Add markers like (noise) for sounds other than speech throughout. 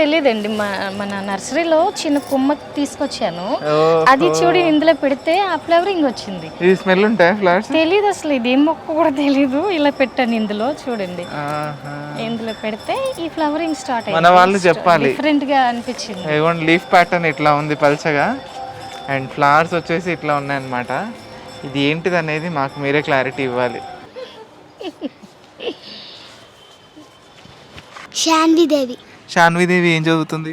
తెలియదండి మన నర్సరీలో చిన్న కొమ్మ తీసుకొచ్చాను. అది చూడి ఇందులో పెడితే ఆ ఫ్లవరింగ్ వచ్చింది. ఇది స్మెల్ ఉంటాయా ఫ్లవర్స్? తెలియదు అసలు ఇది ఏం మొక్క కూడా తెలీదు. ఇలా పెట్టాను ఇందులో చూడండి. ఆహా. ఇందులో పెడితే ఈ ఫ్లవరింగ్ స్టార్ట్ మన వాళ్ళు చెప్పాలి. డిఫరెంట్గా అనిపించింది లీఫ్ ప్యాటర్న్ ఇట్లా ఉంది పల్చగా. అండ్ ఫ్లవర్స్ వచ్చేసి ఇట్లా ఉన్నాయన్నమాట. ఇది ఏంటిది అనేది మాకు మీరే క్లారిటీ ఇవ్వాలి. శాన్విదేవి శాన్విదేవి ఏం చదువుతుంది?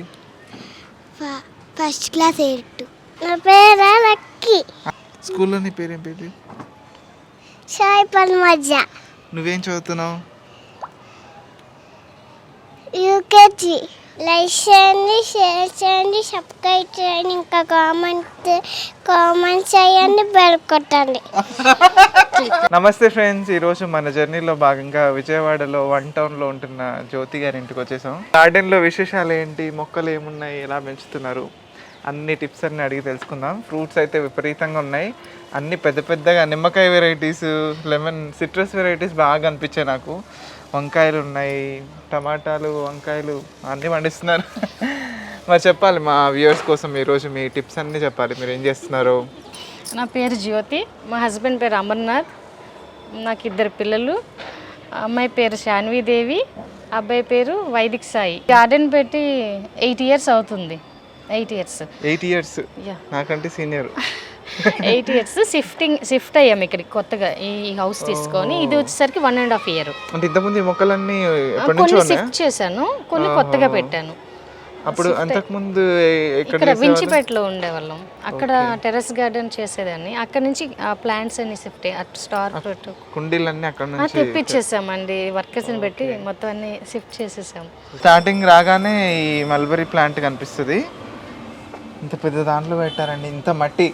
First class eight. నా పేరు లక్కీ. స్కూల్లో నీ పేరేం పేరు? సాయి పల్మజ్జ నువ్వేం చదువుతున్నావు? యూకేజీ. లైక్ చేయండి షేర్ చేయండి సబ్స్క్రైబ్ చేయండి. ఇంకా కామెంట్ కామెంట్ చేయండి బెల్ కొట్టండి. నమస్తే ఫ్రెండ్స్ ఈరోజు మన జర్నీలో భాగంగా విజయవాడలో వన్ టౌన్లో ఉంటున్న జ్యోతి గారి ఇంటికి వచ్చేసాం. గార్డెన్లో విశేషాలు ఏంటి మొక్కలు ఏమున్నాయి ఎలా పెంచుతున్నారు అన్ని టిప్స్ అన్ని అడిగి తెలుసుకుందాం. ఫ్రూట్స్ అయితే విపరీతంగా ఉన్నాయి. అన్ని పెద్ద పెద్దగా నిమ్మకాయ వెరైటీస్ లెమన్ సిట్రస్ వెరైటీస్ బాగా అనిపించాయి నాకు. వంకాయలు ఉన్నాయి టమాటాలు వంకాయలు అన్నీ పండిస్తున్నారు మరి చెప్పాలి మా వ్యూవర్స్ కోసం ఈరోజు మీ టిప్స్ అన్నీ చెప్పాలి. మీరు ఏం చేస్తున్నారు? నా పేరు జ్యోతి మా హస్బెండ్ పేరు అమర్నాథ్ నాకు ఇద్దరు పిల్లలు అమ్మాయి పేరు శాన్వీదేవి అబ్బాయి పేరు వైదిక్ సాయి. గార్డెన్ పెట్టి ఎయిట్ ఇయర్స్ అవుతుంది. ఎయిట్ ఇయర్స్ ఎయిట్ ఇయర్స్ నాకంటే senior eight years shifting shift అయ్యాం ఇక్కడికి కొత్తగా ఈ హౌస్ తీసుకొని. ఇది వచ్చేసరికి వన్ అండ్ హాఫ్ ఇయర్ అంటే ఇంతకుముందు మొక్కలన్నీ కొన్ని షిఫ్ట్ చేశాను కొన్ని కొత్తగా పెట్టాను. అప్పుడు అంతకుముందు ఇక్కడ వించిపేటలో ఉండేవాళ్ళం. అక్కడ టెర్రస్ గార్డెన్ చేసేదాన్ని. అక్కడ నుంచి ఆ ప్లాంట్స్ అన్ని షిఫ్ట్ అటు స్టార్ ఫ్రూట్. కుండీలన్నీ అక్కడ నుంచి తెప్పించేసామండి వర్కర్స్ని పెట్టి మొత్తం అన్ని షిఫ్ట్ చేసేసాం. స్టార్టింగ్ రాగానే ఈ మల్బరీ ప్లాంట్ కనిపిస్తుంది. ఇంత పెద్ద దాంట్లో పెట్టారండి ఇంత మట్టి.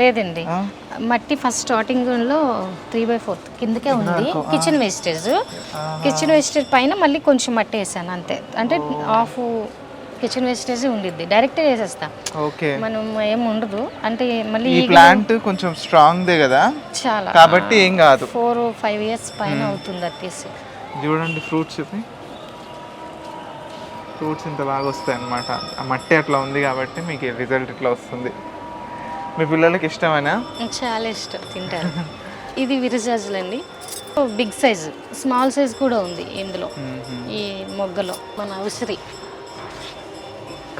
లేదండి? మట్టి ఫస్ట్ స్టార్టింగ్లో త్రీ బై ఫోర్త్ కిందకే ఉంది. కిచెన్ వేస్టేజ్ కిచెన్ వేస్టేజ్ పైన మళ్ళీ కొంచెం మట్టి వేసాను అంతే. అంటే హాఫ్ కిచెన్ వేస్టేజ్ ఉండిద్ది. డైరెక్ట్ వేసేస్తా. ఓకే. మనం ఏం ఉండదు. అంటే మళ్ళీ ఈ ప్లాంట్ కొంచెం స్ట్రాంగ్ దే కదా? చాలా. కాబట్టి ఏం కాదు. ఫోర్ ఫైవ్ ఇయర్స్ పైన అవుతుంది అది తీసి చూడండి ఫ్రూట్స్ చెప్పి ఫ్రూట్స్ ఇంత బాగా వస్తాయి అన్నమాట. ఆ మట్టి అట్లా ఉంది కాబట్టి మీకు రిజల్ట్ ఇట్లా వస్తుంది. మీ పిల్లలకి ఇష్టమేనా? చాలా ఇష్టం తింటారు. (laughs) ఇది విరజాజులండి. బిగ్ సైజ్ స్మాల్ సైజ్ కూడా ఉంది ఇందులో ఈ మొగ్గలో మన ఉసిరి.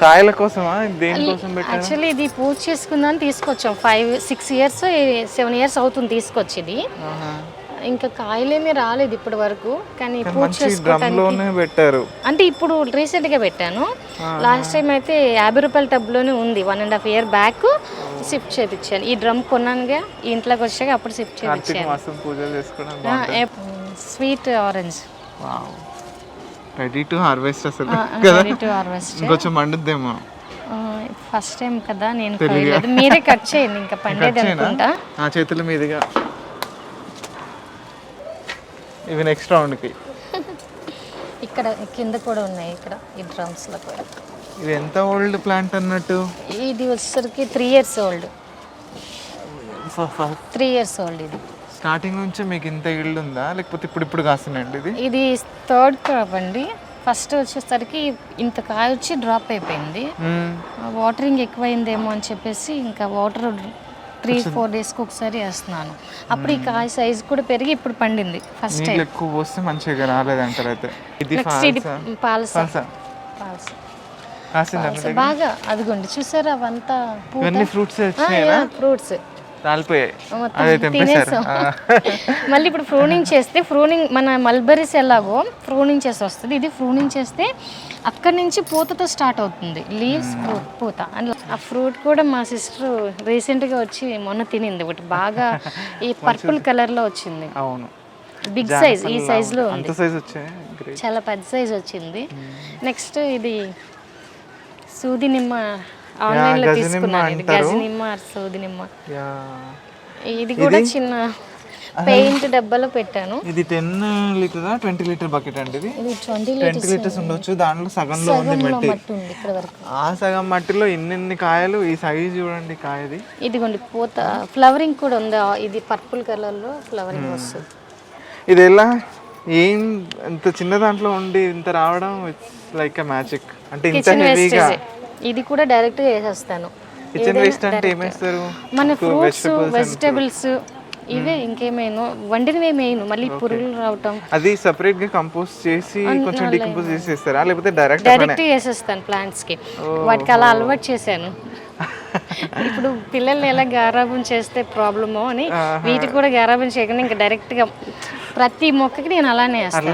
కాయల కోసమా? దేనికోసం యాక్చువల్లీ ఇది పూజ చేసుకుందని తీసుకొచ్చాం. Five six years seven years అవుతుంది తీసుకొచ్చి ఇది ఆహా. ఇంకా కాయలేమీ రాలేదు ఇప్పటి వరకు కానీ పూజ పెట్టారు. అంటే ఇప్పుడు రీసెంట్గా పెట్టాను లాస్ట్ టైం అయితే యాభై రూపాయల టబ్లోనే ఉంది one and half year back shift చేపించాను. ఈ డ్రమ్ కొన్నానుగా ఇంట్లోకి వచ్చాక అప్పుడు shift చేపించాను. Sweet orange. Ready to harvest అసలు రెడీ టు హార్వెస్ట్ ఇంకొంచెం మండుద్దేమో. ఫస్ట్ టైం కదా నేను మీరే కట్ చేయండి ఇంకా (laughs) పండేది అనుకుంటా ఆ చేతుల మీదుగా. ఇవి నెక్స్ట్ రౌండ్కి (laughs) ఇక్కడ కింద కూడా ఉన్నాయి ఇక్కడ ఈ డ్రమ్స్లో కూడా. ఇది ఎంత ఓల్డ్ ప్లాంట్ అన్నట్టు? ఇది వచ్చేసరికి three years old three years old ఇది. స్టార్టింగ్ నుంచి మీకు ఇంత ఇల్లు ఉందా? లేకపోతే ఇప్పుడు ఇప్పుడు కాస్తుందండి ఇది? ఇది థర్డ్ క్రాప్ అండి. ఫస్ట్ వచ్చేసరికి ఇంత కాయ వచ్చి డ్రాప్ అయిపోయింది. వాటరింగ్ ఎక్కువైందేమో అని చెప్పేసి ఇంకా వాటర్ త్రీ ఫోర్ డేస్కి ఒకసారి వేస్తున్నాను. అప్పుడు ఈ కాయ సైజ్ కూడా పెరిగి ఇప్పుడు పండింది ఫస్ట్ టైం ఎక్కువ పోస్తే మంచిగా రాలేదంటారు అయితే. ఇది నెక్స్ట్ ఇది ఫాల్సా పాలస? ఫాల్సా పాలస. కాసిందా పాలస. బాగా అదిగోండి చూసారా అవంతా ఇవన్నీ ఫ్రూట్స్ ఫ్రూట్స్ రాలిపోయాయి అదే తెంపేశారు. (laughs) మళ్ళీ ఇప్పుడు ఫ్రూనింగ్ చేస్తే ఫ్రూనింగ్ మన మల్బరీస్ ఎలాగో ఫ్రూనింగ్ చేసి వస్తుంది. ఇది ఫ్రూనింగ్ చేస్తే అక్కడి నుంచి పూతతో స్టార్ట్ అవుతుంది. లీవ్స్ పూత. అండ్ ఆ ఫ్రూట్ కూడా మా సిస్టర్ రీసెంట్గా వచ్చి మొన్న తినింది ఒకటి. బాగా (laughs) ఈ పర్పుల్ కలర్లో వచ్చింది. అవును. బిగ్ సైజ్ ఈ సైజులో ఉంది. అంత సైజ్ గ్రేట్ చాలా పెద్ద సైజ్ వచ్చింది. నెక్స్ట్ ఇది సూది నిమ్మ ఆన్లైన్లో గజనిమ్మ తీసుకున్నాను ఇది. గజనిమ్మ కూడా చిన్న పెయింట్ డబ్బాలో పెట్టాను. ఇది ten litre twenty litre bucket అండి ఇది? ట్వంటీ లీటర్స్ ఉండొచ్చు దాంట్లో సగంలో ఉంది మట్టి. ఆ సగం మట్టిలో ఇన్నిన్ని కాయలు ఈ సైజ్ చూడండి కాయది. ఇదిగోండి పూత ఫ్లవరింగ్ కూడా ఉంది. ఇది పర్పుల్ కలర్లో ఫ్లవరింగ్ వస్తుంది. ఇది ఎలా? ఏం ఇంత చిన్న దాంట్లో ఉండి ఇంత రావడం ఇట్స్ లైక్ అ మ్యాజిక్ అంటే ఇంత హెవీగా ఇది కూడా డైరెక్ట్గా వేసేస్తాను కిచెన్ వేస్ట్ అంటే ఏం వేస్తారు మన ఫ్రూట్స్ వెజిటబుల్స్ ఇవే ఇంకేమైనా? వండినవి మెయిన్ మళ్ళీ పురుగులు రావటం. అది సపరేట్గా కంపోజ్ చేసి కొంచెం డికంపోజ్ చేసి ఇస్తారా లేకపోతే డైరెక్ట్ డైరెక్ట్ వేసేస్తాను ప్లాంట్స్కి. వాటికి అలా అలవాటు చేశాను. ఇప్పుడు పిల్లల్ని ఎలా గారాబం చేస్తే ప్రాబ్లమో అని వీటికి కూడా గారాబం చేయకుండా ఇంకా డైరెక్ట్గా ప్రతి మొక్కకి నేను అలానే వేస్తాను.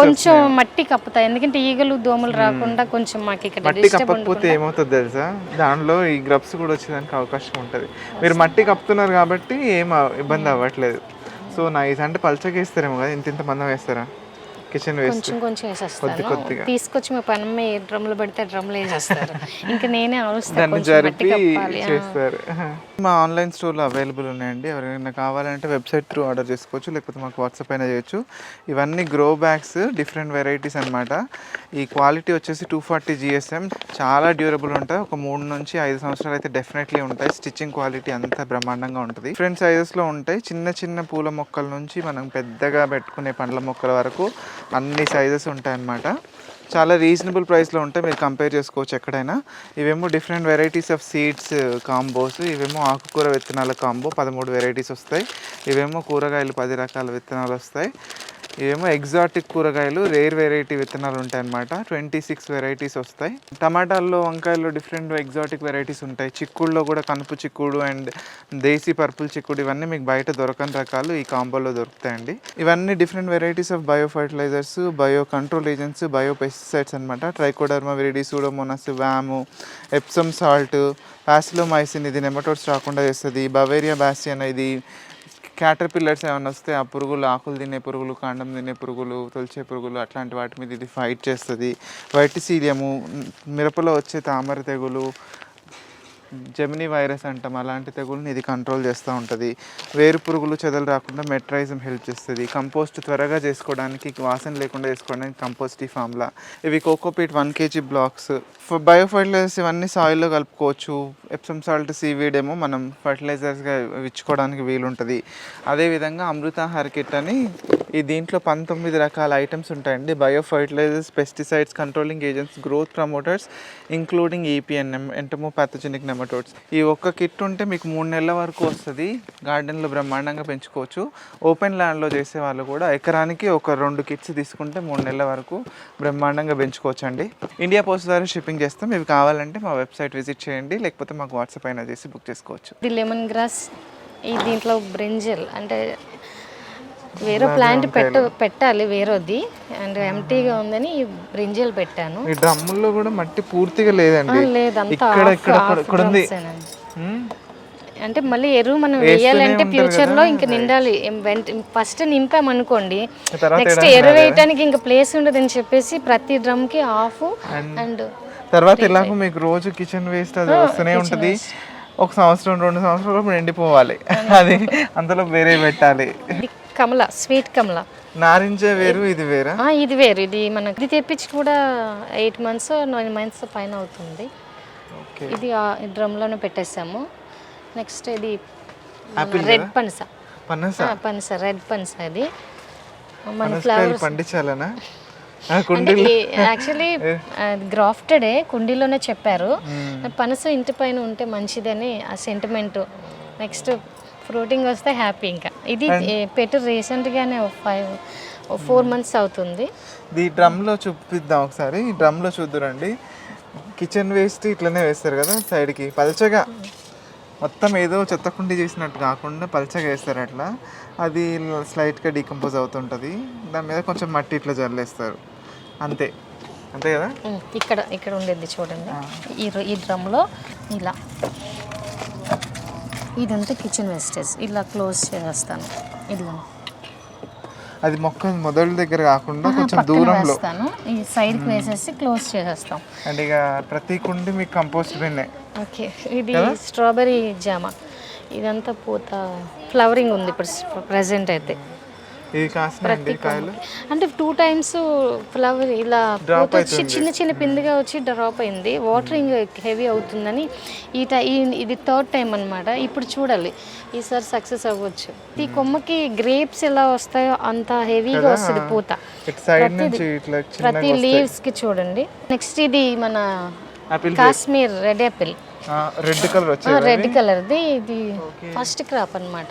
కొంచెం మట్టి కప్పుతాయి. ఎందుకంటే ఈగలు దోమలు రాకుండా కొంచెం మాకు ఇక్కడ మట్టి కప్పకపోతే ఏమవుతుంది తెలుసా? దానిలో ఈ గ్రబ్స్ కూడా వచ్చేదానికి అవకాశం ఉంటుంది. మీరు మట్టి కప్పుతున్నారు కాబట్టి ఏం ఇబ్బంది అవ్వట్లేదు. సో నైస్ అంటే పల్చగా వేస్తారేమో కదా ఇంత ఇంత మందం వేస్తారా? కిచెన్ వేస్ట్ కొంచెం కొంచెం వేసేస్తాను. తీసుకొచ్చి మా పనమ్మ ఏ డ్రమ్లో పెడితే డ్రమ్లో వేసేస్తారు. (laughs) ఇంకా నేనే ఆలోచిస్తాను జరిపి. చేస్తారు. (laughs) మా ఆన్లైన్ స్టోర్లో అవైలబుల్ ఉన్నాయండి. ఎవరైనా కావాలంటే వెబ్సైట్ త్రూ ఆర్డర్ చేసుకోవచ్చు లేకపోతే మాకు వాట్సాప్ అయినా చేయొచ్చు. ఇవన్నీ గ్రో బ్యాగ్స్ డిఫరెంట్ వెరైటీస్ అన్నమాట. ఈ క్వాలిటీ వచ్చేసి టూ ఫార్టీ జిఎస్ఎం చాలా డ్యూరబుల్ ఉంటాయి ఒక మూడు నుంచి ఐదు సంవత్సరాలు అయితే డెఫినెట్లీ ఉంటాయి. స్టిచ్చింగ్ క్వాలిటీ అంతా బ్రహ్మాండంగా ఉంటుంది. డిఫరెంట్ సైజెస్లో ఉంటాయి. చిన్న చిన్న పూల మొక్కల నుంచి మనం పెద్దగా పెట్టుకునే పండ్ల మొక్కల వరకు అన్ని సైజెస్ ఉంటాయి అన్నమాట. చాలా రీజనబుల్ ప్రైస్లో ఉంటాయి. మీరు కంపేర్ చేసుకోవచ్చు ఎక్కడైనా. ఇవేమో different varieties of seeds combos ఇవేమో ఆకుకూర విత్తనాల కాంబో పదమూడు వెరైటీస్ వస్తాయి. ఇవేమో కూరగాయలు పది రకాల విత్తనాలు వస్తాయి. ఇవేమో ఎగ్జాటిక్ కూరగాయలు రేర్ వెరైటీ విత్తనాలు ఉంటాయి అన్నమాట ట్వంటీ సిక్స్ వెరైటీస్ వస్తాయి. టమాటాల్లో వంకాయల్లో డిఫరెంట్ ఎగ్జాటిక్ వెరైటీస్ ఉంటాయి. చిక్కుడులో కూడా కనుపు చిక్కుడు అండ్ దేశీ పర్పుల్ చిక్కుడు ఇవన్నీ మీకు బయట దొరకని రకాలు ఈ కాంబోలో దొరుకుతాయండి. ఇవన్నీ different varieties of bio fertilisers bio control agents bio pesticides అనమాట trichoderma viride pseudomonas VAM Epsom salt paecilomyces ఇది నెమటోడ్స్ రాకుండా చేస్తుంది. బవేరియా బ్యాసియన్ ఇది క్యాటర్ పిల్లర్స్ ఏమైనా వస్తే ఆ పురుగులు ఆకులు తినే పురుగులు కాండం తినే పురుగులు తొలిచే పురుగులు అట్లాంటి వాటి మీద ఇది ఫైట్ చేస్తుంది. వైటిసీలియము మిరపలో వచ్చే తామర తెగులు జెమినీ వైరస్ అంటాం. అలాంటి తెగుల్ని ఇది కంట్రోల్ చేస్తూ ఉంటుంది. వేరు పురుగులు చెదలు రాకుండా మెట్రైజం హెల్ప్ చేస్తుంది. కంపోస్ట్ త్వరగా చేసుకోవడానికి వాసన లేకుండా చేసుకోవడానికి కంపోస్ట్ ఈ ఫామ్లా ఇవి cocopeat one KG blocks bio fertilisers ఇవన్నీ సాయిల్లో కలుపుకోవచ్చు. ఎప్సమ్ సాల్ట్ సీవీడ్ ఏమో మనం ఫర్టిలైజర్స్గా ఇచ్చుకోవడానికి వీలుంటుంది. అదేవిధంగా అమృత హర్కిట్ అని ఈ దీంట్లో పంతొమ్మిది రకాల ఐటమ్స్ ఉంటాయండి. Bio fertilisers pesticides controlling agents growth promoters including EPNM entomopathogenic nematodes ఈ ఒక్క కిట్ ఉంటే మీకు మూడు నెలల వరకు వస్తుంది. గార్డెన్లో బ్రహ్మాండంగా పెంచుకోవచ్చు. ఓపెన్ ల్యాండ్లో చేసే వాళ్ళు కూడా ఎకరానికి ఒక రెండు కిట్స్ తీసుకుంటే మూడు నెలల వరకు బ్రహ్మాండంగా పెంచుకోవచ్చు అండి ఇండియా పోస్ట్ ద్వారా షిప్పింగ్ చేస్తాం. ఇవి కావాలంటే మా వెబ్సైట్ విజిట్ చేయండి. లేకపోతే మాకు వాట్సాప్ అయినా చేసి బుక్ చేసుకోవచ్చు. ఇది లెమన్ గ్రాస్ ఈ దీంట్లో బ్రింజల్ అంటే వేరే ప్లాంట్ పెట్ట పెట్టాలి వేరేది. అండ్ ఎంటీగా ఉందని ఈ బ్రింజల్ పెట్టాను. ఈ డ్రమ్ముల్లో కూడా మట్టి పూర్తిగా లేదండి. లేదంతా ఇక్కడ ఉంది? అంటే మళ్ళీ ఎరువు మనం వేయాలంటే ఫ్యూచర్లో ఇంకా నిండాలి. ఫస్ట్ నింపామనుకోండి తర్వాత నెక్స్ట్ ఎరువు వేయటానికి ఇంకా ప్లేస్ ఉండదని చెప్పేసి ప్రతి డ్రమ్కి ఆఫ్ అండ్ తర్వాత ఎలాగో మీకు రోజు కిచెన్ వేస్ట్ అది వస్తూనే ఉంటుంది. ఒక సంవత్సరం రెండు సంవత్సరాలు ఎండిపోవాలి అది అంతలో వేరే పెట్టాలి. కమల స్వీట్ కమల. నారింజ వేరు ఇది వేరా? ఆ, ఇది వేరు. ఇది మనకి ఇది తెప్పించి కూడా ఎయిట్ మంత్స్ నైన్ మంత్స్ పైన అవుతుంది. ఓకే. ఇది ఆ డ్రమ్లోనే పెట్టేసాము. నెక్స్ట్ ఇది Apple రెడ్ పనస. పనస? ఆ, పనస రెడ్ పనస ఇది. మన పనసకాయలు ఫ్లవర్స్ పండించాలనా? ఆ, అంటే కుండీలు? యాక్చువల్లీ గ్రాఫ్టెడే కుండీలోనే చెప్పారు. పనస ఇంటి పైన ఉంటే మంచిదని ఆ సెంటిమెంట్ నెక్స్ట్ ఫ్రూటింగ్ వస్తే హ్యాపీ ఇంకా. ఇది పెట్టి రీసెంట్గానే ఫైవ్ ఫోర్ మంత్స్ అవుతుంది. ఈ డ్రమ్లో చూపిద్దాం ఒకసారి. ఈ డ్రమ్లో చూద్దురండి. కిచెన్ వేస్ట్ ఇట్లనే వేస్తారు కదా సైడ్కి పల్చగా. మొత్తం ఏదో చెత్త కుండీ చేసినట్టు కాకుండా పల్చగా వేస్తారు అట్లా. అది స్లైట్గా డీకంపోజ్ అవుతుంటుంది. దాని మీద కొంచెం మట్టి ఇట్లా జల్లేస్తారు. అంతే. అంతే కదా? ఉమ్, ఇక్కడ ఇక్కడ ఉండేది చూడండి. ఈ ఈ డ్రమ్లో ఇలా. ఇదంతా కిచెన్ వేస్టేజ్ ఇలా క్లోజ్ చేస్తాను. ఇదిగో అది మొక్క మొదల దగ్గర కాకుండా కొంచెం దూరంలో. వేస్తాను. ఈ సైడ్కి వేసేసి క్లోజ్ చేసేస్తాం. అండ్ ఇక ప్రతి కుండి మీకు కంపోస్ట్ బిన్నే ఓకే. ఇది స్ట్రాబెరీ జామ. ఇదంతా పూత ఫ్లవరింగ్ ఉంది ఇప్పుడు ప్రజెంట్ అయితే. ఇది కాసినాయండి కాయలు? అంటే టూ టైమ్స్ ఫ్లవర్ ఇలా పూత వచ్చి చిన్న చిన్న పిందిగా వచ్చి డ్రాప్ అయింది. వాటరింగ్ హెవీ అవుతుందని ఈ టై ఇది థర్డ్ టైం అన్నమాట. ఇప్పుడు చూడాలి. ఈసారి సక్సెస్ అవ్వచ్చు. ఈ కొమ్మకి గ్రేప్స్ ఎలా వస్తాయో అంత హెవీగా వస్తుంది పూత. ప్రతి లీవ్స్కి చూడండి. నెక్స్ట్ ఇది మన Kashmir red apple red colour red కలర్ది ఇది ఫస్ట్ క్రాప్ అన్నమాట.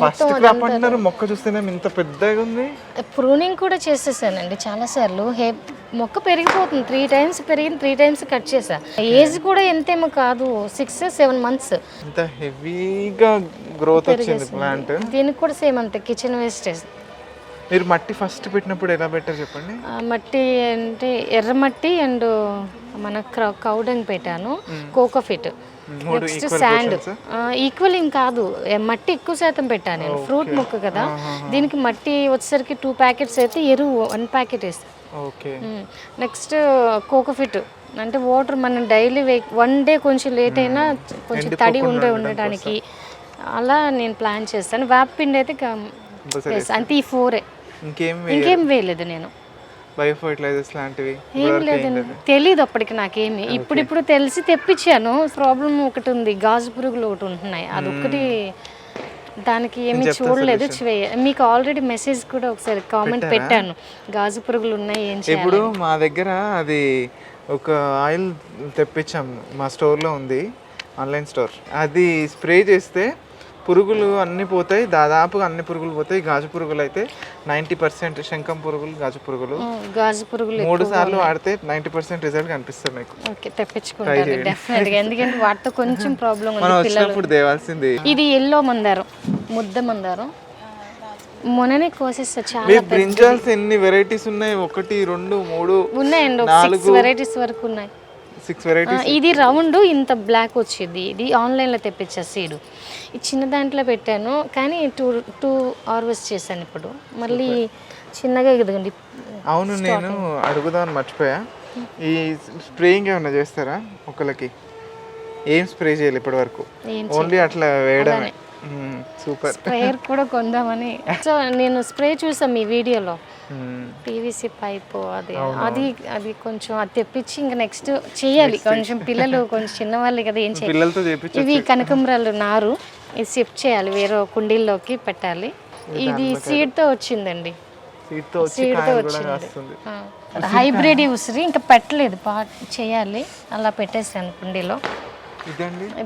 ఫస్ట్ క్రాప్ అంటున్నారు మొక్క చూస్తేనే ఇంత పెద్దగా ఉంది? ప్రూనింగ్ కూడా చేసేసానండి చాలాసార్లు హే మొక్క పెరిగిపోతుంది. త్రీ టైమ్స్ పెరిగింది త్రీ టైమ్స్ కట్ చేసా ఏజ్ కూడా ఎంతేమో కాదు సిక్స్ సెవెన్ మంత్స్ ఇంత హెవీగా గ్రోత్ వచ్చింది ప్లాంట్ దీనికి కూడా సేమ్ అంతే కిచెన్ వేస్టేజ్ మీరు మట్టి ఫస్ట్ పెట్టినప్పుడు ఎలా పెట్టారు చెప్పండి? మట్టి అంటే ఎర్రమట్టి అండ్ మన కౌడంగ్ పెట్టాను. కోకోఫిట్ నెక్స్ట్ శాండ్ ఈక్వల్ ఏం కాదు. మట్టి ఎక్కువ శాతం పెట్టాను నేను. ఫ్రూట్ మొక్క కదా. దీనికి మట్టి వచ్చేసరికి టూ ప్యాకెట్స్ అయితే ఎరువు వన్ ప్యాకెట్ వేస్తాను నెక్స్ట్ కోకోఫిట్ అంటే వాటర్ మనం డైలీ వే వన్ డే కొంచెం లేట్ అయినా కొంచెం తడి ఉండే ఉండడానికి. అలా నేను ప్లాన్ చేస్తాను. వేప పిండి అయితే అంతే ఈ ఫోరే ఇంకేం వేయలేదు నేను. బయో ఫర్టిలైజర్స్ లాంటివి. ఏం లేదండి. తెలీదు అప్పటికి నాకేమి. ఇప్పుడిప్పుడు తెలిసి తెప్పించాను. ప్రాబ్లం ఒకటి ఉంది గాజు పురుగులు ఒకటి ఉంటున్నాయి. అదొక్కటి దానికి ఏమీ చూడలేదు. మీకు ఆల్రెడీ మెసేజ్ కూడా ఒకసారి కామెంట్ పెట్టాను. గాజు పురుగులు ఉన్నాయి ఏం ఇప్పుడు మా దగ్గర అది ఒక ఆయిల్ తెప్పించాం. మా స్టోర్లో ఉంది. Online store. అది స్ప్రే చేస్తే పురుగులు అన్నీ పోతాయి. దాదాపుగా అన్ని పురుగులు పోతాయి. గాజు పురుగులు అయితే నైంటీ పర్సెంట్ శంఖం పురుగులు గాజు పురుగులు. గాజు పురుగులు మూడు సార్లు వాడితే నైంటీ పర్సెంట్ రిజల్ట్ కనిపిస్తుంది మీకు. డెఫినెట్గా. ఎందుకంటే వాటితో కొంచెం ప్రాబ్లం మనం వచ్చినప్పుడు తేవాల్సింది. ఇది ఎల్లో మందారం ముద్ద మందారం. మొన్ననే కోసేస్తా చాలా బ్రింజాల్స్ ఎన్ని వెరైటీస్ ఉన్నాయి? ఒకటి రెండు మూడు ఉన్నాయండి సిక్స్ వెరైటీస్ వరకు ఉన్నాయి. సిక్స్ వెరైటీ ఇది రౌండ్ ఇంత బ్లాక్ వచ్చింది. ఇది ఆన్లైన్లో తెప్పించా సీడు ఈ చిన్న దాంట్లో పెట్టాను కానీ టూ టూ హార్వెస్ట్ చేశాను ఇప్పుడు. మళ్ళీ చిన్నగా ఇదిగోండి అవును నేను అడుగుదామని మర్చిపోయా. ఈ స్ప్రేయింగ్ ఏమైనా చేస్తారా మొక్కలకి ఏం స్ప్రే చేయాలి ఇప్పటి వరకు ఓన్లీ అట్లా వేయడమే. సూపర్. స్ప్రేయర్ కూడా కొందామని. సో నేను స్ప్రే చూసాం మీ వీడియోలో. పీవీసీ పైప్ అది. అది అది కొంచెం అది తెప్పించి ఇంకా నెక్స్ట్ చేయాలి. కొంచెం పిల్లలు కొంచెం చిన్నవాళ్ళు కదా ఏం చేయాలి? ఇవి కనకంబరాలు నారు. ఇది షిఫ్ట్ చేయాలి వేరే కుండీల్లోకి పెట్టాలి. ఇది సీడ్తో వచ్చిందండి. సీడ్తో వచ్చింది. హైబ్రిడ్ ఉసిరి ఇంకా పెట్టలేదు. చేయాలి. అలా పెట్టేసాను కుండీలో.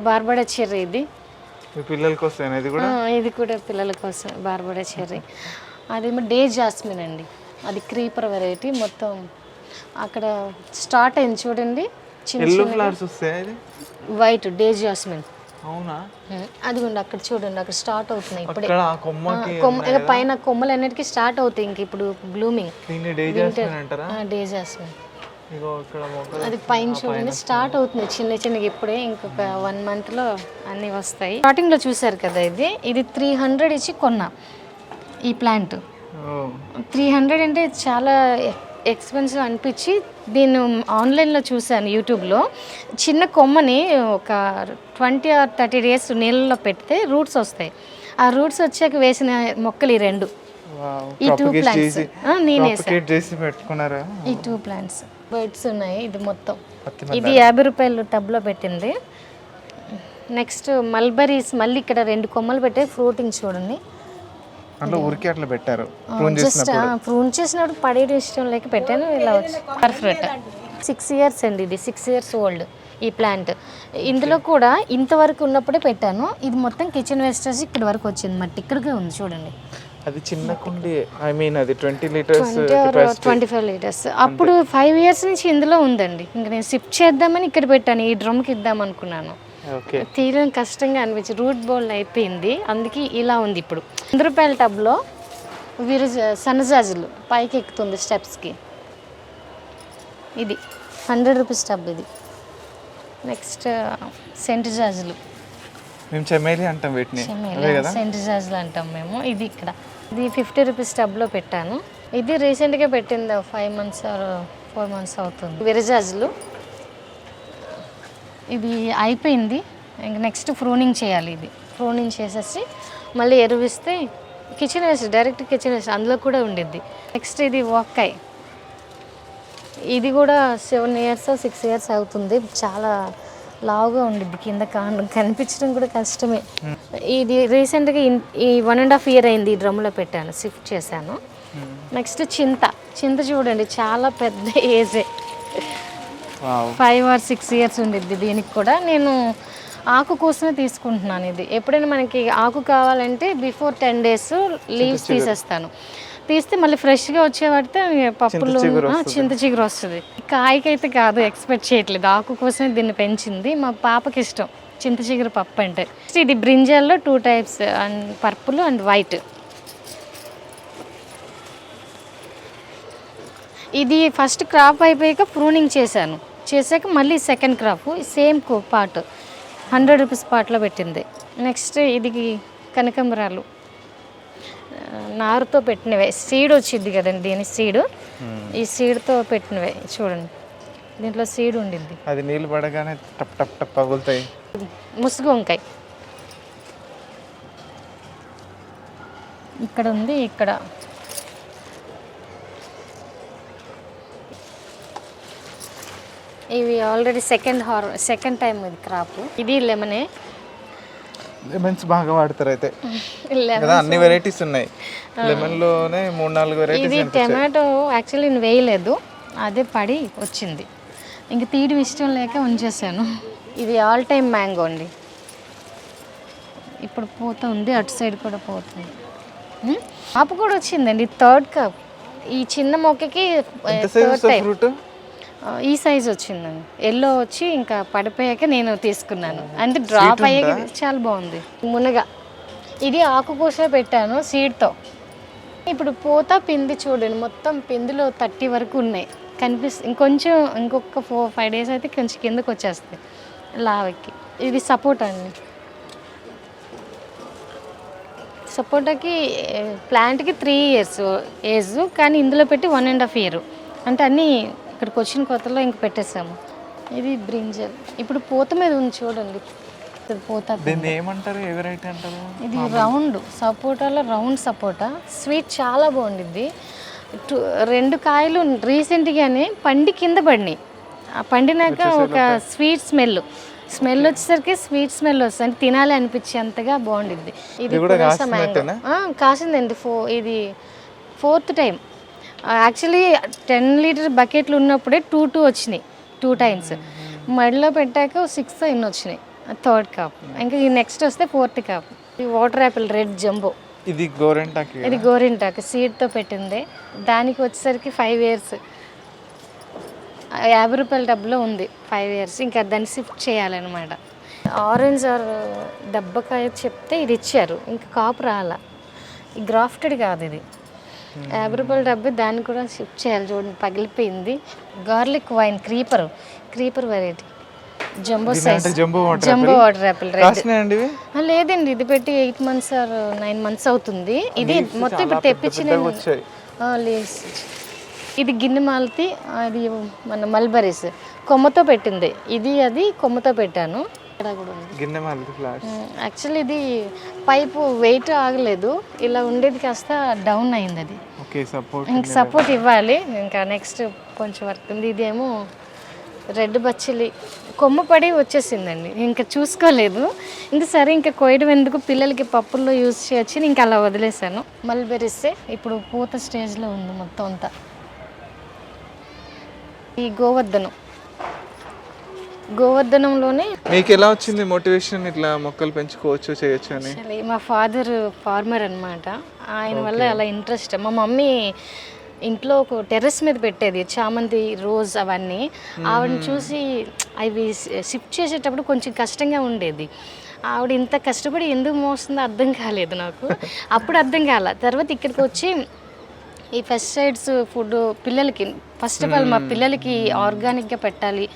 బార్బడా చెర్రీ ఇది. మీ పిల్లలకి వస్తాయి ఇది కూడా? ఇది కూడా పిల్లల కోసం బార్బడా చెర్రీ. అదేమో డే జాస్మిన్ అండి. అది క్రీపర్ వెరైటీ. మొత్తం అక్కడ స్టార్ట్ అయింది చూడండి. చిన్న ఎల్లో ఫ్లవర్స్ వస్తాయి వైట్ డే జాస్మిన్. అవునా? అదిగోండి అక్కడ చూడండి. అక్కడ స్టార్ట్ అవుతున్నాయి ఇప్పుడే. కొమ్మ పైన కొమ్మలు అన్నిటికీ స్టార్ట్ అవుతాయి ఇంక ఇప్పుడు బ్లూమింగ్ డే చేస్తాను అంటారా? Day jasmine. అది పైన చూడండి స్టార్ట్ అవుతుంది చిన్న చిన్నగా ఇప్పుడే ఇంకొక వన్ మంత్లో అన్నీ వస్తాయి. స్టార్టింగ్లో చూసారు కదా ఇది? ఇది త్రీ హండ్రెడ్ ఇచ్చి కొన్నా ఈ ప్లాంట్ త్రీ హండ్రెడ్ అంటే చాలా ఎక్స్పెన్సివ్ అనిపించి దీన్ని ఆన్లైన్లో చూశాను యూట్యూబ్లో చిన్న కొమ్మని ఒక ట్వంటీ ఆర్ థర్టీ డేస్ నీళ్ళలో పెడితే రూట్స్ వస్తాయి. ఆ రూట్స్ వచ్చాక వేసిన మొక్కలు ఈ రెండు. ఈ టూ ప్లాంట్స్ నేనే ఈ టూ ప్లాంట్స్ బర్డ్స్ ఉన్నాయి ఇది మొత్తం. ఇది యాభై రూపాయలు టబ్లో పెట్టింది. నెక్స్ట్ మల్బరీస్ మళ్ళీ ఇక్కడ రెండు కొమ్మలు పెట్టే ఫ్రూటింగ్ చూడండి. అంటే ఊరికే అట్లా పెట్టారు. జస్ట్ ప్రూన్ చేసినప్పుడు పడేయడం ఇష్టం లేక పెట్టాను ఇలా వచ్చి. పర్ఫెక్ట్ సిక్స్ ఇయర్స్ అండి ఇది సిక్స్ ఇయర్స్ ఓల్డ్ ఈ ప్లాంట్ ఇందులో కూడా ఇంతవరకు ఉన్నప్పుడే పెట్టాను. ఇది మొత్తం కిచెన్ వేస్టేజ్ ఇక్కడ వరకు వచ్చింది మట్టి ఇక్కడికే ఉంది చూడండి. అది చిన్న కుండి. ఐ మీన్ అది twenty litres twenty five litres అప్పుడు ఫైవ్ ఇయర్స్ నుంచి ఇందులో ఉందండి. ఇంక నేను షిఫ్ట్ చేద్దామని ఇక్కడ పెట్టాను. ఈ డ్రమ్కి ఇద్దాం అనుకున్నాను. ఓకే తీయడం కష్టంగా అనిపించి రూట్ బౌల్ అయిపోయింది. అందుకే ఇలా ఉంది ఇప్పుడు. వంద రూపాయల టబ్లో విరజ సన్నజాజులు పైకి ఎక్కుతుంది స్టెప్స్కి ఇది. హండ్రెడ్ రూపీస్ టబ్ ఇది. నెక్స్ట్ సెంట్ జాజులు. మేము చెమేలి అంటాం వీటిని. అదే కదా? సెంట్ జాజులు అంటాం మేము. ఇది ఇక్కడ. ఇది ఫిఫ్టీ రూపీస్ టబ్లో పెట్టాను. ఇది రీసెంట్గా పెట్టింది? Five months or four months అవుతుంది. విరజాజులు. ఇది అయిపోయింది. ఇంక నెక్స్ట్ ఫ్రూనింగ్ చేయాలి ఇది. ఫ్రూనింగ్ చేసేసి మళ్ళీ ఎరువిస్తే kitchen waste direct kitchen waste అందులో కూడా ఉండిద్ది. నెక్స్ట్ ఇది వాక్కాయ్ ఇది కూడా సెవెన్ ఇయర్స్ సిక్స్ ఇయర్స్ అవుతుంది. చాలా లావుగా ఉండిద్ది కింద కాండం కనిపించడం కూడా కష్టమే. ఇది రీసెంట్గా ఈ వన్ అండ్ హాఫ్ ఇయర్ అయింది ఈ డ్రమ్లో పెట్టాను షిఫ్ట్ చేశాను. నెక్స్ట్ చింత చింత చూడండి చాలా పెద్ద ఏజే. ఫైవ్ ఆర్ సిక్స్ ఇయర్స్ ఉండిద్ది దీనికి కూడా. నేను ఆకు కోసమే తీసుకుంటున్నాను ఇది. ఎప్పుడైనా మనకి ఆకు కావాలంటే బిఫోర్ టెన్ డేస్ లీవ్స్ తీసేస్తాను. తీస్తే మళ్ళీ ఫ్రెష్గా వచ్చే వాటితే పప్పులు చింత చిగురు వస్తుంది. కాయకైతే కాదు ఎక్స్పెక్ట్ చేయట్లేదు. ఆకు కోసమే దీన్ని పెంచింది. మా పాపకి ఇష్టం చింత చిగురు పప్పు అంటే. ఇది బ్రింజాల్లో two types and purple and white ఇది ఫస్ట్ క్రాప్ అయిపోయాక ప్రూనింగ్ చేశాను. చేశాక మళ్ళీ second crop same part hundred rupees పార్ట్లో పెట్టింది. నెక్స్ట్ ఇది కనకంబరాలు. నారుతో పెట్టినవే. సీడ్ వచ్చింది కదండి దీని సీడ్. ఈ సీడ్తో పెట్టినవే. చూడండి. దీంట్లో సీడ్ ఉండింది అది నీళ్ళు పడగానే టప్ టప్ టప్ పగులుతాయి. ముసుగు వంకాయ. ఇక్కడ ఉంది ఇక్కడ. ఇవి ఆల్రెడీ సెకండ్ హార్ సెకండ్ టైం ఇది క్రాప్. ఇది లెమనే. లెమన్స్ బాగా వాడతారు అయితే. కదా అన్ని వెరైటీస్ ఉన్నాయి. లెమన్లోనే మూడు నాలుగు వెరైటీస్ ఇది టమాటో యాక్చువల్లీ నేను వేయలేదు. అదే పడి వచ్చింది. ఇంక తీయడం ఇష్టం లేక ఉంచేసాను. ఇది ఆల్ టైమ్ మ్యాంగో అండి. ఇప్పుడు పూత ఉంది అటు సైడ్ కూడా పోతుంది. కాపు కూడా వచ్చిందండి థర్డ్ కప్ ఈ చిన్న మొక్కకి థర్డ్ ఈ సైజ్ వచ్చిందండి ఎల్లో వచ్చి ఇంకా పడిపోయాక నేను తీసుకున్నాను. అంటే డ్రాప్ అయ్యాక చాలా బాగుంది. మునగ. ఇది ఆకుకూస పెట్టాను సీడ్తో ఇప్పుడు పూత పిండి చూడండి. మొత్తం పిండిలో థర్టీ వరకు ఉన్నాయి. కనిపిస్తుంది ఇంకొంచెం ఇంకొక ఫోర్ ఫైవ్ డేస్ అయితే కొంచెం కిందకు వచ్చేస్తాయి. లావెక్కి ఇది సపోర్ట్ అండి. సపోటాకి ప్లాంట్కి త్రీ ఇయర్స్ ఏజ్ కానీ ఇందులో పెట్టి వన్ అండ్ హాఫ్ ఇయర్ అంటే అన్నీ ఇక్కడికి వచ్చిన కొత్తలో ఇంక పెట్టేసాము ఇది బ్రింజల్. ఇప్పుడు పూత మీద ఉంది చూడండి. ఇది పూత దీన్ని ఏమంటారు? ఏ వెరైటీ అంటారు? ఇది రౌండ్. సపోటాలో రౌండ్ సపోటా. స్వీట్ చాలా బాగుండిద్ది. టు- రెండు కాయలు రీసెంట్గానే పండి కింద పడినాయి. ఆ పండినాక ఒక స్వీట్ స్మెల్. స్మెల్ వచ్చేసరికి స్వీట్ స్మెల్ వస్తుంది. అంటే తినాలి అనిపించే అంతగా బాగుండిద్ది. ఇది కాసిందండి. ఫో ఇది fourth time. Actually ten litre బకెట్లు ఉన్నప్పుడే టూ టూ వచ్చినాయి. టూ టైమ్స్ మడిలో పెట్టాక సిక్స్ ఇన్ని వచ్చినాయి. థర్డ్ కాప్ ఇంకా ఈ నెక్స్ట్ వస్తే ఫోర్త్ కాప్ ఈ వాటర్ యాపిల్ రెడ్ జంబో ఇది గోరెంటాకి ఇది గోరింటాకు. సీడ్తో పెట్టింది. దానికి వచ్చేసరికి ఫైవ్ ఇయర్స్ యాభై రూపాయల డబ్బులో ఉంది. ఫైవ్ ఇయర్స్ ఇంకా దాన్ని షిఫ్ట్ చేయాలన్నమాట. ఆరెంజ్ ఆర్ డబ్బకాయ చెప్తే ఇది ఇచ్చారు. ఇంకా కాపు రాల. ఈ గ్రాఫ్టెడ్ కాదు ఇది. యాభై రూపాయల డబ్బు దాన్ని కూడా షిఫ్ట్ చేయాలి చూడండి పగిలిపోయింది. Garlic vine creeper creeper variety jumbo size jumbo water jumbo water apple లేదండి ఇది పెట్టి eight months or nine months అవుతుంది. ఇది మొత్తం ఇప్పుడు వచ్చాయి. లీవ్స్ ఇది గిన్నె మాలతి అది మన మల్బరీస్ కొమ్మతో పెట్టింది. ఇది అది కొమ్మతో పెట్టాను. గిన్నె యాక్చువల్లీ ఇది పైపు వెయిట్ ఆగలేదు. ఇలా ఉండేది కాస్త డౌన్ అయింది అది. ఇంక సపోర్ట్ ఇవ్వాలి. ఇంకా నెక్స్ట్ కొంచెం వర్క్ ఉంది. ఇదేమో రెడ్ బచ్చిలి. కొమ్మ పడి వచ్చేసిందండి. ఇంకా చూసుకోలేదు. ఇంకా సరే ఇంకా కోయడం ఎందుకు? పిల్లలకి పప్పుల్లో యూజ్ చేయొచ్చు ఇంకా అలా వదిలేసాను మల్బెరీసే ఇప్పుడు పూత స్టేజ్లో ఉంది మొత్తం అంతా. ఈ గోవర్ధనం. గోవర్ధనంలోనే. మీకు ఎలా వచ్చింది మోటివేషన్ ఇట్లా మొక్కలు పెంచుకోవచ్చు చేయొచ్చు అని? మా ఫాదర్ ఫార్మర్ అన్నమాట. ఆయన వల్ల అలా ఇంట్రెస్ట్ మా మమ్మీ ఇంట్లో ఒక టెర్రస్ మీద పెట్టేది చామంతి రోజ్ అవన్నీ. ఆవిడని చూసి అవి షిఫ్ట్ చేసేటప్పుడు కొంచెం కష్టంగా ఉండేది. ఆవిడ ఇంత కష్టపడి ఎందుకు మోస్తుందో అర్థం కాలేదు నాకు. (laughs) అప్పుడు అర్థం కాల. తర్వాత ఇక్కడికి వచ్చి ఈ పెస్టిసైడ్స్ ఫుడ్ పిల్లలకి ఫస్ట్ ఆఫ్ ఆల్ మా పిల్లలకి ఆర్గానిక్గా పెట్టాలి.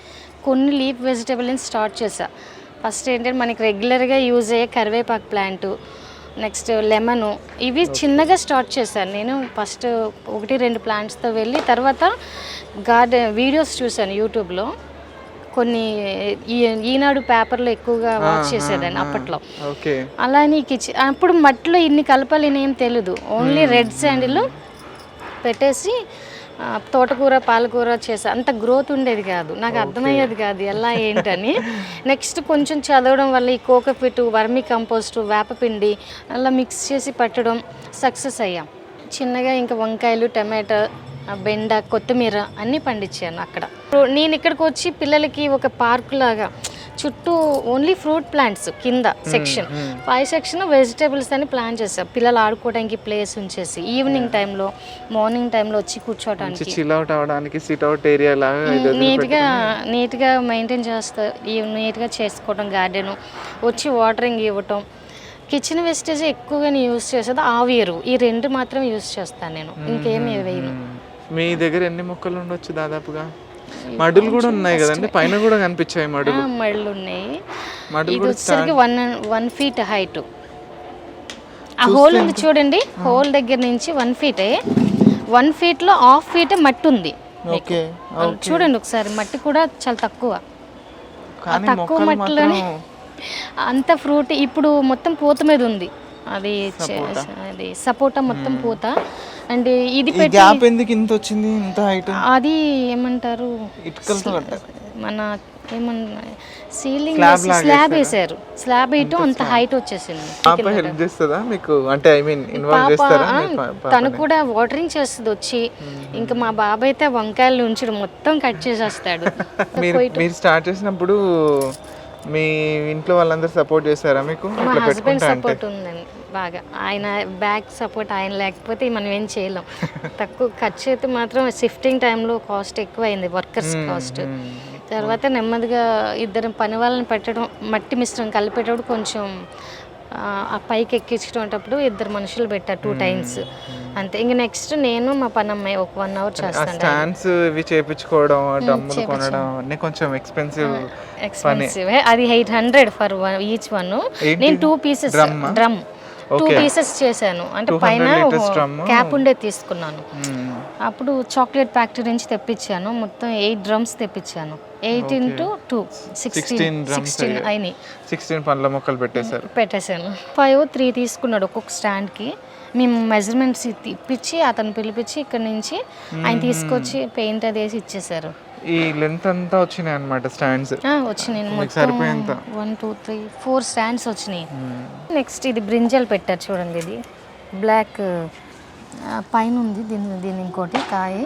కొన్ని లీఫ్ వెజిటేబుల్ని స్టార్ట్ చేసా ఫస్ట్ ఏంటంటే మనకి రెగ్యులర్గా యూజ్ అయ్యే కరివేపాకు ప్లాంట్ నెక్స్ట్ లెమను ఇవి చిన్నగా స్టార్ట్ చేశాను నేను ఫస్ట్ ఒకటి రెండు ప్లాంట్స్తో వెళ్ళి తర్వాత గార్డెన్ వీడియోస్ చూశాను యూట్యూబ్లో. కొన్ని ఈ- ఈనాడు పేపర్లో ఎక్కువగా వాచ్ చేసేదాన్ని అప్పట్లో. అలా కిచెన్ అప్పుడు మట్టిలో ఇన్ని కలపాలి ఏం తెలియదు ఓన్లీ రెడ్ శాండిల్ పెట్టేసి తోటకూర పాలకూర చేసా అంత గ్రోత్ ఉండేది కాదు. నాకు అర్థమయ్యేది కాదు ఎలా ఏంటని. నెక్స్ట్ కొంచెం చదవడం వల్ల ఈ కోకోపిట్ వర్మి కంపోస్ట్ వేపపిండి అలా మిక్స్ చేసి పెట్టడం సక్సెస్ అయ్యాం. చిన్నగా ఇంకా వంకాయలు టమాటో బెండ కొత్తిమీర అన్నీ పండించాను అక్కడ. నేను ఇక్కడికి వచ్చి పిల్లలకి ఒక పార్క్ లాగా చుట్టూ ఓన్లీ ఫ్రూట్ ప్లాంట్స్ కింద సెక్షన్ పై సెక్షన్ వెజిటేబుల్స్ అని ప్లాన్ చేసాం పిల్లలు ఆడుకోవడానికి ప్లేస్ ఉంచేసి. ఈవినింగ్ టైంలో మార్నింగ్ టైంలో వచ్చి కూర్చోవడానికి చిల్ అవుట్ అవడానికి సిట్ అవుట్ ఏరియా లాగా ఇది నీట్గా నీట్గా మెయింటైన్ చేస్తా నీట్గా చేసుకోవడం గార్డెన్ వచ్చి వాటరింగ్ ఇవ్వటం. కిచెన్ వేస్టేజ్ ఎక్కువగా నేను యూస్ చేసేది ఆవు ఎరువు. ఈ రెండు మాత్రం యూస్ చేస్తాను నేను. ఇంకేమి వేయను. మీ దగ్గర ఎన్ని మొక్కలు ఉండొచ్చు దాదాపుగా? మడులు కూడా ఉన్నాయి కదండి. పైన కూడా కనిపించాయి మడులు. మళ్ళు ఉన్నాయి మడులు ఇది వచ్చేసరికి వన్ వన్ ఫీట్ హైట్ ఆ హోల్ ఉంది చూడండి. హోల్ దగ్గర నుంచి వన్ ఫీటే వన్ ఫీట్లో హాఫ్ ఫీట్ మట్టి ఉంది. ఓకే చూడండి ఒకసారి మట్టి కూడా చాలా తక్కువ. తక్కువ మట్టిలోనే అంత ఫ్రూట్ ఇప్పుడు మొత్తం పూత మీద ఉంది. అది అది సపోటా మొత్తం పూత. అండ్ ఇది గ్యాప్ ఎందుకు ఇంత వచ్చింది? ఇంత హైట్ అది ఏమంటారు? మన ఏమన్నా సీలింగ్ స్లాబ్ వేసారు. స్లాబ్ వేయటం అంత హైట్ వచ్చేసింది. పాప హెల్ప్ చేస్తుందా మీకు? అంటే ఐ మీన్ ఇన్వాల్వ్ చేస్తారా తను కూడా వాటరింగ్ చేస్తుంది వచ్చి. ఇంకా మా బాబాయ్ అయితే వంకాయలు ఉంచుడు మొత్తం కట్ చేసేస్తాడు. (laughs) మీరు మీరు స్టార్ట్ చేసినప్పుడు మీ ఇంట్లో వాళ్ళందరూ సపోర్ట్ చేస్తారా మీకు? మా హస్బెండ్ సపోర్ట్ ఉందండి. బాగా ఆయన బ్యాక్ సపోర్ట్ ఆయన లేకపోతే మనం ఏం చేయలేం. (laughs) తక్కువ ఖర్చు అయితే మాత్రం షిఫ్టింగ్ టైంలో కాస్ట్ ఎక్కువ అయింది వర్కర్స్ కాస్ట్ తర్వాత నెమ్మదిగా ఇద్దరు పని వాళ్ళని పెట్టడం మట్టి మిశ్రమం కలిపేటప్పుడు కొంచెం ఆ, పైకి ఎక్కించుకునేటప్పుడు ఇద్దరు మనుషులు పెట్టారు టూ టైమ్స్ అంతే. ఇంక నెక్స్ట్ నేను మా పని అమ్మాయి ఒక వన్ అవర్ చేస్తాను స్టాండ్స్ ఇవి చేపించుకోవడం డమ్ములు కొనడం అన్నీ కొంచెం ఎక్స్పెన్సివ్ ఎక్స్పెన్సివ్ అది eight hundred for one each one? నేను two pieces? Drum two. Pieces చేశాను. అంటే 200 పైన. క్యాప్ ఉండే తీసుకున్నాను. అప్పుడు చాక్లెట్ ఫ్యాక్టరీ నుంచి తెప్పించాను. మొత్తం ఎయిట్ డ్రమ్స్ తెప్పించాను. Eight into two sixteen sixteen అయినాయి. సిక్స్టీన్ పండ్ల మొక్కలు పెట్టేశారు. పెట్టేశాను. ఫైవ్ త్రీ తీసుకున్నాడు ఒక్కొక్క స్టాండ్కి మేము మెజర్మెంట్స్ ఇప్పించి అతను పిలిపించి ఇక్కడ నుంచి ఆయన తీసుకొచ్చి పెయింట్ అది వేసి ఇచ్చేసారు ఈ లెంత్ అంతా వచ్చినాయి అనమాట స్టాండ్స్ ఆ, వచ్చినాయి సరిపోయేంత. One two three four stands వచ్చినాయి. నెక్స్ట్ ఇది బ్రింజల్ పెట్టారు చూడండి ఇది. బ్లాక్ పైన ఉంది దీని దీని ఇంకోటి కాయ.